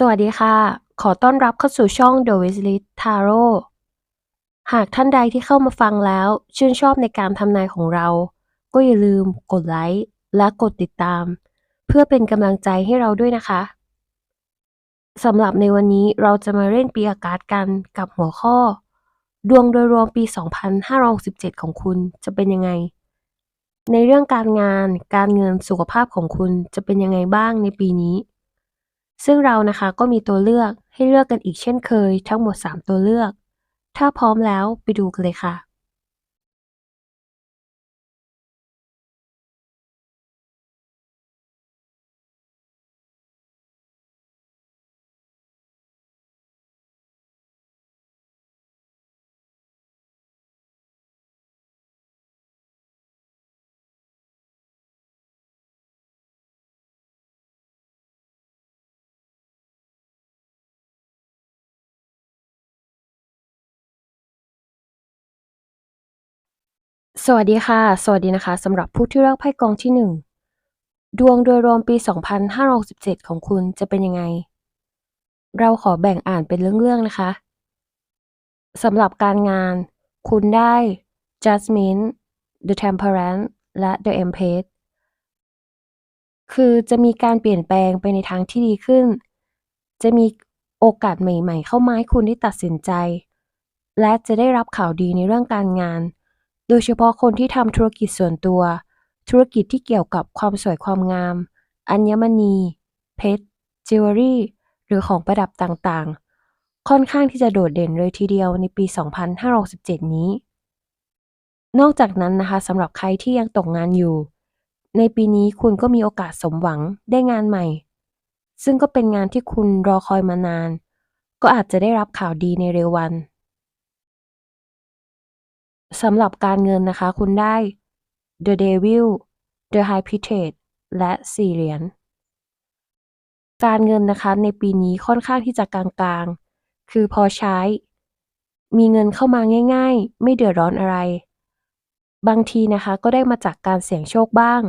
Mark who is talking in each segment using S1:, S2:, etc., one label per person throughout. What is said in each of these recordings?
S1: สวัสดีค่ะ ขอต้อนรับเข้าสู่ช่อง The w i s l i s Tarot หากท่านใดที่เข้ามาฟังแล้ว ชื่นชอบในการทำนายของเรา ก็อย่าลืมกดไลค์และกดติดตาม เพื่อเป็นกำลังใจให้เราด้วยนะคะสำหรับในวันนี้เราจะมาเล่นปีอาการ์ดกันกับหัวข้อ ดวงโดยรวมปี 2567 ของคุณจะเป็นยังไง ในเรื่องการงาน การเงินสุขภาพของคุณจะเป็นยังไงบ้างในปีนี้ ซึ่งเรานะคะก็มีตัวเลือกให้เลือกกันอีกเช่นเคยทั้งหมด 3 ตัวเลือก ถ้าพร้อมแล้วไปดูกันเลยค่ะ สวัสดีค่ะ สวัสดีนะคะสำหรับผู้ที่เลือกไพ่กองที่ 1 ดวงโดยรวมปี 2567 ของคุณจะเป็นยังไง เราขอแบ่งอ่านเป็นเรื่องๆนะคะสำหรับการงาน คุณได้ Judgment The Temperance และ The Empress คือจะมีการเปลี่ยนแปลงไปในทางที่ดีขึ้น จะมีโอกาสใหม่ ๆ เข้ามาให้คุณได้ตัดสินใจ และจะได้รับข่าวดีในเรื่องการงาน โดยเฉพาะคนที่ทำธุรกิจส่วนตัว ธุรกิจที่เกี่ยวกับความสวยความงาม อัญมณี เพชร จิวเวลรี่ หรือของประดับต่างๆ ค่อนข้างที่จะโดดเด่นเลยทีเดียวในปี 2567 นี้ นอกจากนั้นนะคะสำหรับใครที่ยังตกงานอยู่ ในปีนี้คุณก็มีโอกาสสมหวังได้งานใหม่ ซึ่งก็เป็นงานที่คุณรอคอยมานาน ก็อาจจะได้รับข่าวดีในเร็ววัน สำหรับการเงินนะคะ คุณได้ The Devil The High p r i e s t e s และ4เหรียญการเงินนะคะในปีนี้ค่อนข้างที่จะกลางๆ คือพอใช้ มีเงินเข้ามาง่าย ๆ ไม่เดือดร้อนอะไร บางทีนะคะก็ได้มาจากการเสี่ยงโชคบ้าง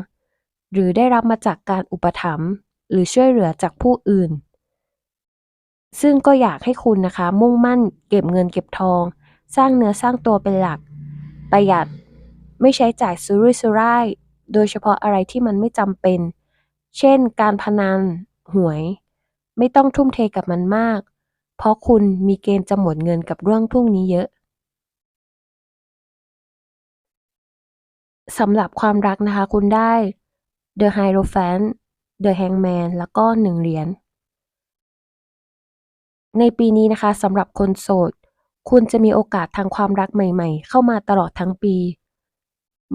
S1: หรือได้รับมาจากการอุปถัมภ์หรือช่วยเหลือจากผู้อื่น ซึ่งก็อยากให้คุณนะคะ มุ่งมั่นเก็บเงินเก็บทอง สร้างเนื้อสร้างตัวเป็นหลัก ประหยัด ไม่ใช้จ่ายสุรุ่ยสุร่าย โดยเฉพาะอะไรที่มันไม่จำเป็น เช่น การพนัน หวย ไม่ต้องทุ่มเทกับมันมาก เพราะคุณมีเกณฑ์จะหมดเงินกับเรื่องพวกนี้เยอะสำหรับความรักนะคะ คุณได้ The Hierophant The Hangman แล้วก็1เหรียญในปีนี้นะคะสำหรับคนโสด คุณจะมีโอกาสทางความรักใหม่ๆ เข้ามาตลอดทั้งปี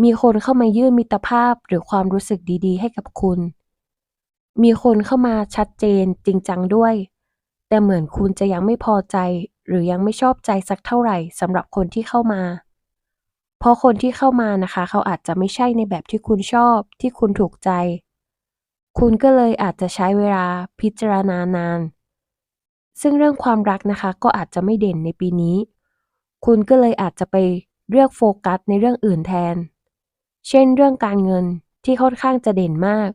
S1: มีคนเข้ามายื่นมิตรภาพหรือความรู้สึกดีๆ ให้กับคุณ มีคนเข้ามาชัดเจนจริงจังด้วย แต่เหมือนคุณจะยังไม่พอใจ หรือยังไม่ชอบใจสักเท่าไหร่สำหรับคนที่เข้ามา เพราะคนที่เข้ามานะคะ เขาอาจจะไม่ใช่ในแบบที่คุณชอบ ที่คุณถูกใจ คุณก็เลยอาจจะใช้เวลาพิจารณานาน ซึ่งเรื่องความรักนะคะ ก็อาจจะไม่เด่นในปีนี้ คุณก็เลยอาจจะไปเลือกโฟกัสในเรื่องอื่นแทน เช่นเรื่องการเงินที่ค่อนข้างจะเด่นมาก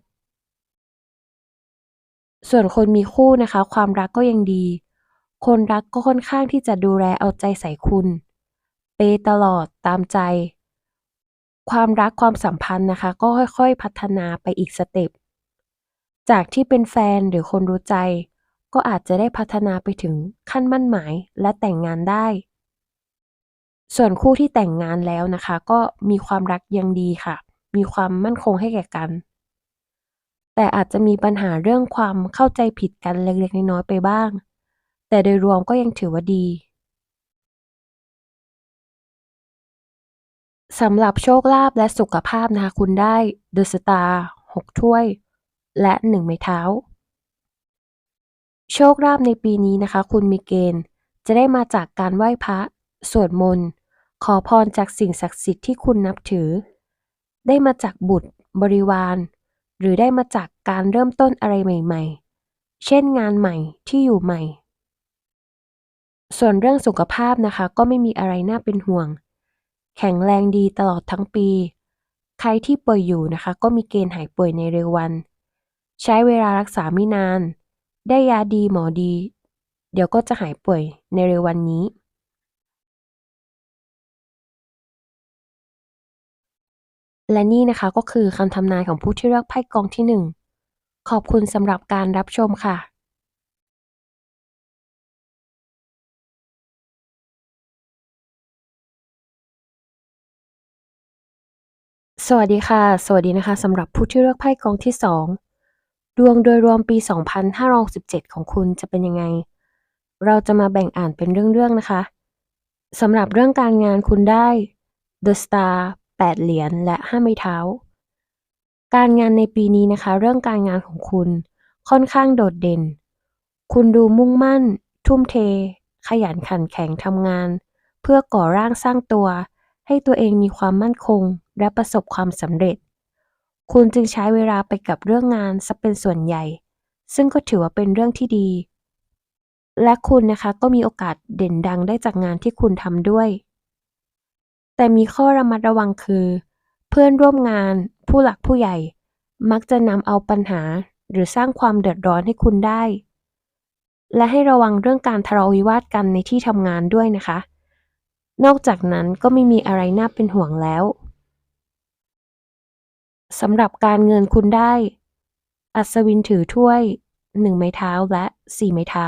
S1: ส่วนคนมีคู่นะคะ ความรักก็ยังดี คนรักก็ค่อนข้างที่จะดูแลเอาใจใส่คุณ เปย์ตลอดตามใจ ความรักความสัมพันธ์นะคะ ก็ค่อยๆ พัฒนาไปอีกสเต็ป จากที่เป็นแฟนหรือคนรู้ใจ ก็อาจจะได้พัฒนาไปถึงขั้นมั่นหมายและแต่งงานได้ ส่วนคู่ที่แต่งงานแล้วนะคะ ก็มีความรักยังดีค่ะ มีความมั่นคงให้แก่กัน แต่อาจจะมีปัญหาเรื่องความเข้าใจผิดกันเล็กๆน้อยๆไปบ้าง แต่โดยรวมก็ยังถือว่าดีสำหรับโชคลาภและสุขภาพนะคะคุณได้ The Star 6ถ้วย และ 1 ไม้เท้า โชคลาภในปีนี้นะคะ คุณมีเกณฑ์ จะได้มาจากการไหว้พระสวดมนต์ ขอพรจากสิ่งศักดิ์สิทธิ์ที่คุณนับถือ ได้มาจากบุตร บริวาร หรือได้มาจากการเริ่มต้นอะไรใหม่ ๆ เช่นงานใหม่ที่อยู่ใหม่ ส่วนเรื่องสุขภาพนะคะ ก็ไม่มีอะไรน่าเป็นห่วง แข็งแรงดีตลอดทั้งปี ใครที่ป่วยอยู่นะคะ ก็มีเกณฑ์หายป่วยในเร็ววัน ใช้เวลารักษาไม่นาน ได้ยาดีหมอดี เดี๋ยวก็จะหายป่วยในเร็ววันนี้และนี่นะคะก็คือคำทำนายของผู้ที่เลือกไพ่กองที่หนึ่งขอบคุณสำหรับการรับชมค่ะสวัสดีค่ะ สวัสดีนะคะสำหรับผู้ที่เลือกไพ่กองที่สอง ดวงโดยรวมปี 2567 ของคุณจะเป็นยังไง เราจะมาแบ่งอ่านเป็นเรื่องๆนะคะสำหรับเรื่องการงานคุณได้ The Star 8 เหรียญและ 5 ไม้เท้า การงานในปีนี้นะคะ เรื่องการงานของคุณค่อนข้างโดดเด่น คุณดูมุ่งมั่น ทุ่มเท ขยันขันแข็งทำงาน เพื่อก่อร่างสร้างตัว ให้ตัวเองมีความมั่นคง และประสบความสำเร็จ คุณจึงใช้เวลาไปกับเรื่องงานซะเป็นส่วนใหญ่ ซึ่งก็ถือว่าเป็นเรื่องที่ดี และคุณนะคะก็มีโอกาสเด่นดังได้จากงานที่คุณทำด้วย แต่มีข้อระมัดระวังคือ เพื่อนร่วมงาน ผู้หลักผู้ใหญ่ มักจะนำเอาปัญหาหรือสร้างความเดือดร้อนให้คุณได้ และให้ระวังเรื่องการทะเลาะวิวาทกันในที่ทำงานด้วยนะคะ นอกจากนั้นก็ไม่มีอะไรน่าเป็นห่วงแล้ว สำหรับการเงินคุณได้ อัศวินถือถ้วยหนึ่งไม้เท้าและสี่ไม้เท้า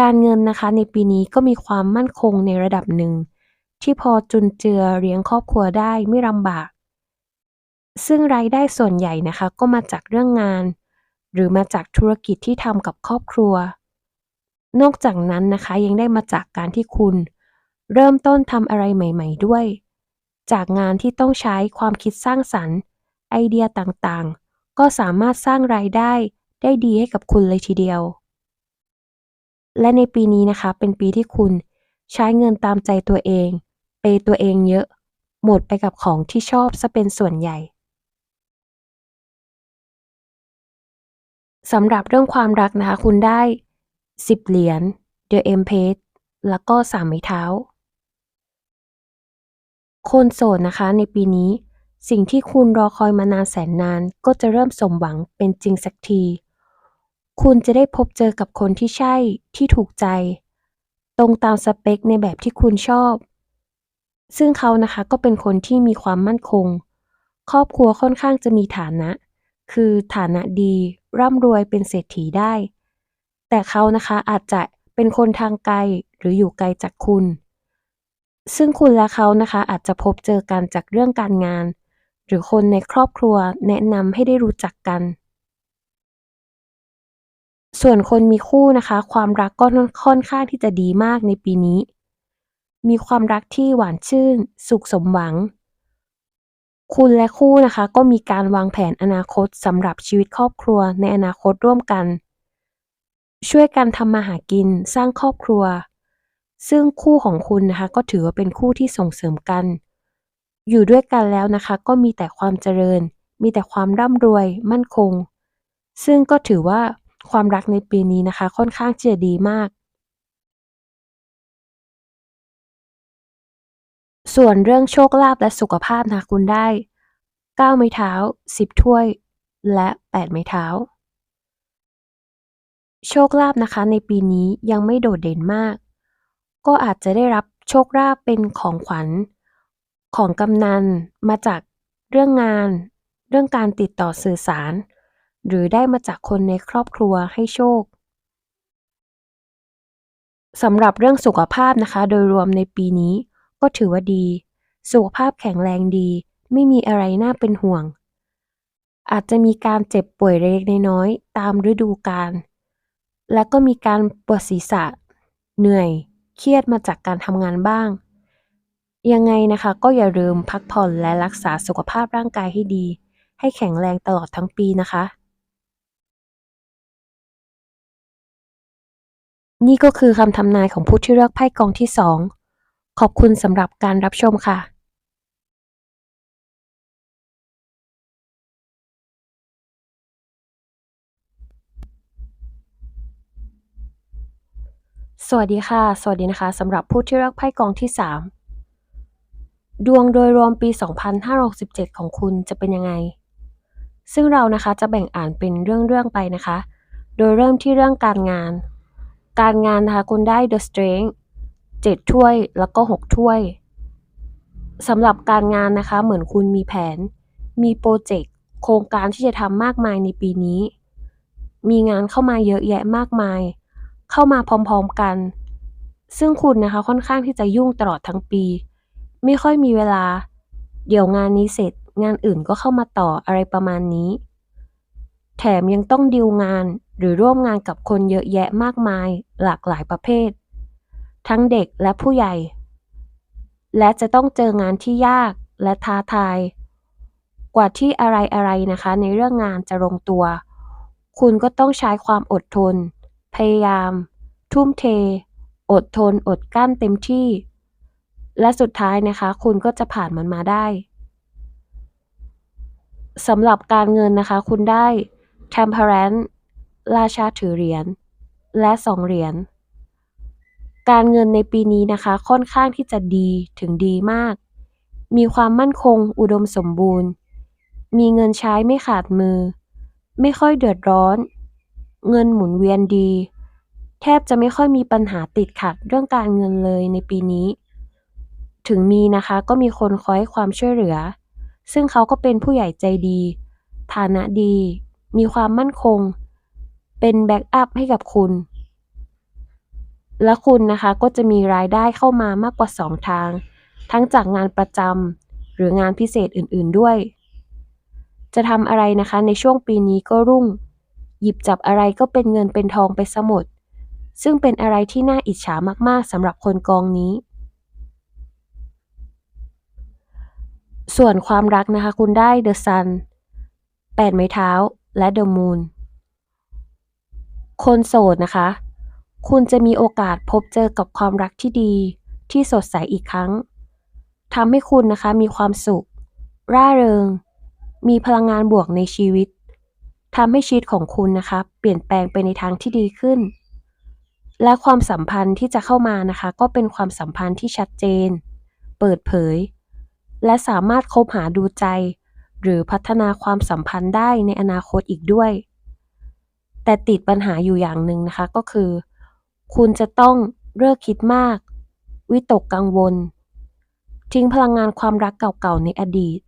S1: การเงินนะคะในปีนี้ก็มีความมั่นคงในระดับหนึ่ง ที่พอจุนเจือเลี้ยงครอบครัวได้ไม่ลำบาก ซึ่งรายได้ส่วนใหญ่นะคะก็มาจากเรื่องงาน หรือมาจากธุรกิจที่ทำกับครอบครัว นอกจากนั้นนะคะยังได้มาจากการที่คุณ เริ่มต้นทำอะไรใหม่ ๆ ด้วย จากงานที่ต้องใช้ความคิดสร้างสรรค์ ไอเดียต่างๆ ก็สามารถสร้างรายได้ได้ดีให้กับคุณเลยทีเดียว และในปีนี้นะคะ เป็นปีที่คุณใช้เงินตามใจตัวเอง เปย์ตัวเองเยอะ หมดไปกับของที่ชอบซะเป็นส่วนใหญ่สำหรับเรื่องความรักนะคะ คุณได้ 10 เหรียญ The Empress แล้วก็3ไม้เท้า คนโสดนะคะในปีนี้ สิ่งที่คุณรอคอยมานานแสนนาน ก็จะเริ่มสมหวังเป็นจริงสักที คุณจะได้พบเจอกับคนที่ใช่ที่ถูกใจ ตรงตามสเปคในแบบที่คุณชอบ ซึ่งเขานะคะก็เป็นคนที่มีความมั่นคง ครอบครัวค่อนข้างจะมีฐานะ คือฐานะดีร่ำรวยเป็นเศรษฐีได้ แต่เขานะคะอาจจะเป็นคนทางไกลหรืออยู่ไกลจากคุณ ซึ่งคุณและเขานะคะอาจจะพบเจอกันจากเรื่องการงาน หรือคนในครอบครัวแนะนำให้ได้รู้จักกัน ส่วนคนมีคู่นะคะ ความรักก็ค่อนข้างที่จะดีมากในปีนี้ มีความรักที่หวานชื่น สุขสมหวัง คุณและคู่นะคะ ก็มีการวางแผนอนาคตสำหรับชีวิตครอบครัวในอนาคตร่วมกัน ช่วยกันทำมาหากินสร้างครอบครัว ซึ่งคู่ของคุณนะคะก็ถือว่าเป็นคู่ที่ส่งเสริมกัน อยู่ด้วยกันแล้วนะคะ ก็มีแต่ความเจริญ มีแต่ความร่ำรวย มั่นคง ซึ่งก็ถือว่าความรักในปีนี้นะคะ ค่อนข้างจะดีมาก ส่วนเรื่องโชคลาภและสุขภาพนะคะคุณได้ 9 ไม้เท้า 10 ถ้วย และ 8 ไม้เท้า โชคลาภนะคะในปีนี้ยังไม่โดดเด่นมาก ก็อาจจะได้รับโชคลาภเป็นของขวัญของกำนันมาจากเรื่องงาน เรื่องการติดต่อสื่อสาร หรือได้มาจากคนในครอบครัวให้โชคสำหรับเรื่องสุขภาพนะคะ โดยรวมในปีนี้ก็ถือว่าดี สุขภาพแข็งแรงดี ไม่มีอะไรน่าเป็นห่วง อาจจะมีการเจ็บป่วยเล็กน้อยตามฤดูกาลและก็มีการปวดศีรษะ เหนื่อย เครียดมาจากการทำงานบ้าง ยังไงนะคะก็อย่าลืมพักผ่อนและรักษาสุขภาพร่างกายให้ดี ให้แข็งแรงตลอดทั้งปีนะคะ นี่ก็คือคำทำนายของผู้ที่เลือกไพ่กองที่สองขอบคุณสำหรับการรับชมค่ะ สวัสดีค่ะ สวัสดีนะคะสำหรับผู้ที่เลือกไพ่กองที่ 3 ดวงโดยรวมปี 2567 ของคุณจะเป็นยังไง ซึ่งเรานะคะจะแบ่งอ่านเป็นเรื่องๆไปนะคะ โดยเริ่มที่เรื่องการงาน การงานนะคะคุณได้ The Strength 7 ถ้วยแล้วก็ 6 ถ้วยสำหรับการงานนะคะเหมือนคุณมีแผน มีโปรเจกต์โครงการที่จะทำมากมายในปีนี้ มีงานเข้ามาเยอะแยะมากมาย เข้ามาพร้อมๆกัน ซึ่งคุณนะคะค่อนข้างที่จะยุ่งตลอดทั้งปี ไม่ค่อยมีเวลา เดี๋ยวงานนี้เสร็จ งานอื่นก็เข้ามาต่ออะไรประมาณนี้ แถมยังต้องดีลงานหรือร่วมงานกับคนเยอะแยะมากมาย หลากหลายประเภท ทั้งเด็กและผู้ใหญ่ และจะต้องเจองานที่ยากและท้าทาย กว่าที่อะไรๆนะคะ ในเรื่องงานจะลงตัว คุณก็ต้องใช้ความอดทน พยายาม ทุ่มเท อดทน อดกั้นเต็มที่ และสุดท้ายนะคะ คุณก็จะผ่านมันมาได้สำหรับการเงินนะคะ คุณได้ Temperance ราชาถือเหรียญและสองเหรียญการเงินในปีนี้นะคะ ค่อนข้างที่จะดีถึงดีมาก มีความมั่นคง อุดมสมบูรณ์ มีเงินใช้ไม่ขาดมือ ไม่ค่อยเดือดร้อน เงินหมุนเวียนดี แทบจะไม่ค่อยมีปัญหาติดขัดเรื่องการเงินเลยในปีนี้ ถึงมีนะคะก็มีคนคอยความช่วยเหลือ ซึ่งเขาก็เป็นผู้ใหญ่ใจดี ฐานะดี มีความมั่นคง เป็นแบ็กอัพให้กับคุณ และคุณนะคะก็จะมีรายได้เข้ามามากกว่า 2 ทาง ทั้งจากงานประจำหรืองานพิเศษอื่น ๆด้วย จะทำอะไรนะคะในช่วงปีนี้ก็รุ่ง หยิบจับอะไรก็เป็นเงินเป็นทองไปสมด ซึ่งเป็นอะไรที่น่าอิจฉามากๆสำหรับคนกองนี้ ส่วนความรักนะคะคุณได้ The Sun 8ไม้เท้าและ The Moon คนโสดนะคะ คุณจะมีโอกาสพบเจอกับความรักที่ดีที่สดใสอีกครั้งทำให้คุณนะคะมีความสุข ร่าเริง มีพลังงานบวกในชีวิต ทำให้ชีวิตของคุณนะคะ เปลี่ยนแปลงไปในทางที่ดีขึ้น และความสัมพันธ์ที่จะเข้ามานะคะ ก็เป็นความสัมพันธ์ที่ชัดเจน เปิดเผย และสามารถคบหาดูใจ หรือพัฒนาความสัมพันธ์ได้ในอนาคตอีกด้วย แต่ติดปัญหาอยู่อย่างหนึ่งนะคะก็คือ คุณจะต้องเลิกคิดมาก วิตกกังวล ทิ้งพลังงานความรักเก่าๆในอดีต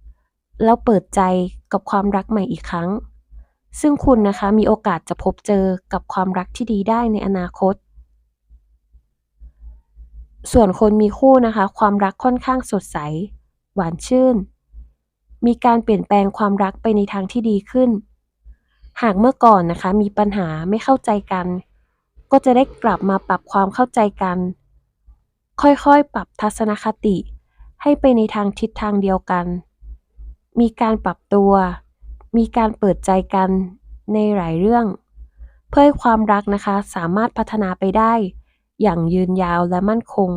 S1: แล้วเปิดใจกับความรักใหม่อีกครั้ง ซึ่งคุณนะคะมีโอกาสจะพบเจอกับความรักที่ดีได้ในอนาคต ส่วนคนมีคู่นะคะ ความรักค่อนข้างสดใส หวานชื่น มีการเปลี่ยนแปลงความรักไปในทางที่ดีขึ้น หากเมื่อก่อนนะคะมีปัญหาไม่เข้าใจกัน ก็จะได้กลับมาปรับความเข้าใจกัน ค่อยๆ ปรับทัศนคติ ให้ไปในทางทิศทางเดียวกัน มีการปรับตัว มีการเปิดใจกันในหลายเรื่อง เพื่อให้ความรักนะคะสามารถพัฒนาไปได้ อย่างยืนยาวและมั่นคง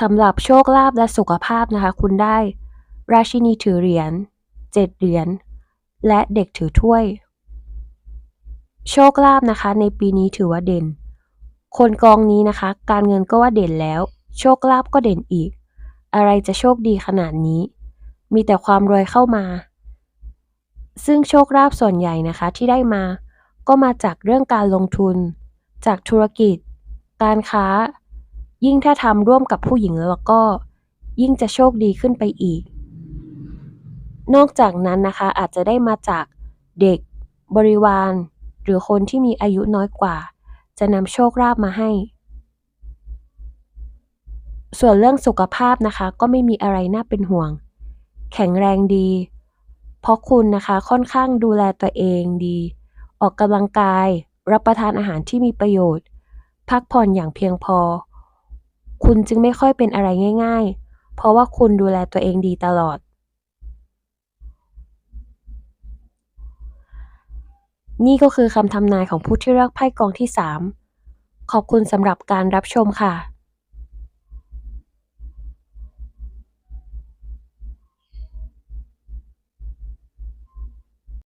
S1: สำหรับโชคลาภและสุขภาพนะคะ คุณได้ ราชินีถือเหรียญ7เหรียญและเด็กถือถ้วย โชคลาภนะคะ ในปีนี้ถือว่าเด่น คนกองนี้นะคะ การเงินก็ว่าเด่นแล้ว โชคลาภก็เด่นอีก อะไรจะโชคดีขนาดนี้ มีแต่ความรวยเข้ามา ซึ่งโชคลาภส่วนใหญ่นะคะที่ได้มา ก็มาจากเรื่องการลงทุน จากธุรกิจ การค้า ยิ่งถ้าทำร่วมกับผู้หญิงแล้วก็ ยิ่งจะโชคดีขึ้นไปอีก นอกจากนั้นนะคะอาจจะได้มาจากเด็ก บริวาร หรือคนที่มีอายุน้อยกว่า จะนำโชคลาภมาให้ ส่วนเรื่องสุขภาพนะคะ ก็ไม่มีอะไรน่าเป็นห่วง แข็งแรงดี เพราะคุณนะคะค่อนข้างดูแลตัวเองดี ออกกำลังกาย รับประทานอาหารที่มีประโยชน์ พักผ่อนอย่างเพียงพอ คุณจึงไม่ค่อยเป็นอะไรง่าย ๆ เพราะว่าคุณดูแลตัวเองดีตลอด นี่ก็คือคำทำนายของผู้ที่เลือกไพ่กองที่ 3 ขอบคุณสำหรับการรับชมค่ะ